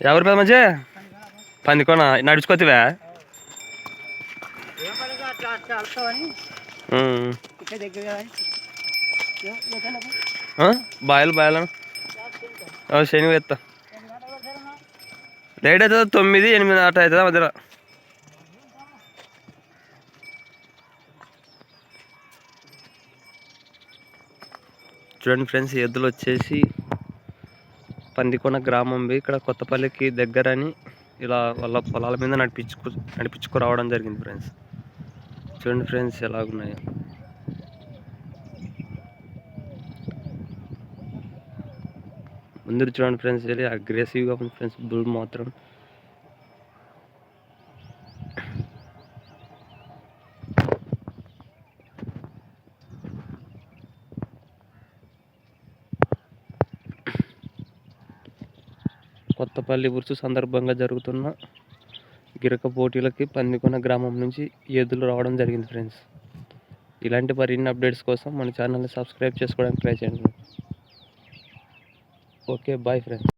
ఎవరి పెద్ద మంచి? పందికొన నడుచుకోతివా ఏం పడదు బాయలు బాయలను శని ఎత్తా. లేట్ అవుతుంది? తొమ్మిది ఎనిమిది అట్లా అవుతుందా మధ్యలో? చూడండి ఫ్రెండ్స్ ఎద్దులు వచ్చేసి పందికొన గ్రామం ఇక్కడ కొత్తపల్లికి దగ్గరని ఇలా వాళ్ళ పొలాల మీద నడిపించుకు నడిపించుకురావడం జరిగింది ఫ్రెండ్స్ చూడండి ఫ్రెండ్స్ ఎలాగున్నాయో. ముందు చూడండి ఫ్రెండ్స్ వెళ్ళి అగ్రెసివ్గా ఉంది ఫ్రెండ్స్ బుల్ మాత్రం కొత్తపల్లి ఉరుసు సందర్భంగా జరుగుతున్న గిరక పోటీలకి పందికొన గ్రామం నుంచి ఎదులు రావడం జరిగింది ఫ్రెండ్స్. ఇలాంటి మరిన్ని అప్డేట్స్ కోసం మన ఛానల్ని సబ్స్క్రైబ్ చేసుకోవడానికి ట్రై చేయండి. Okay bye friends.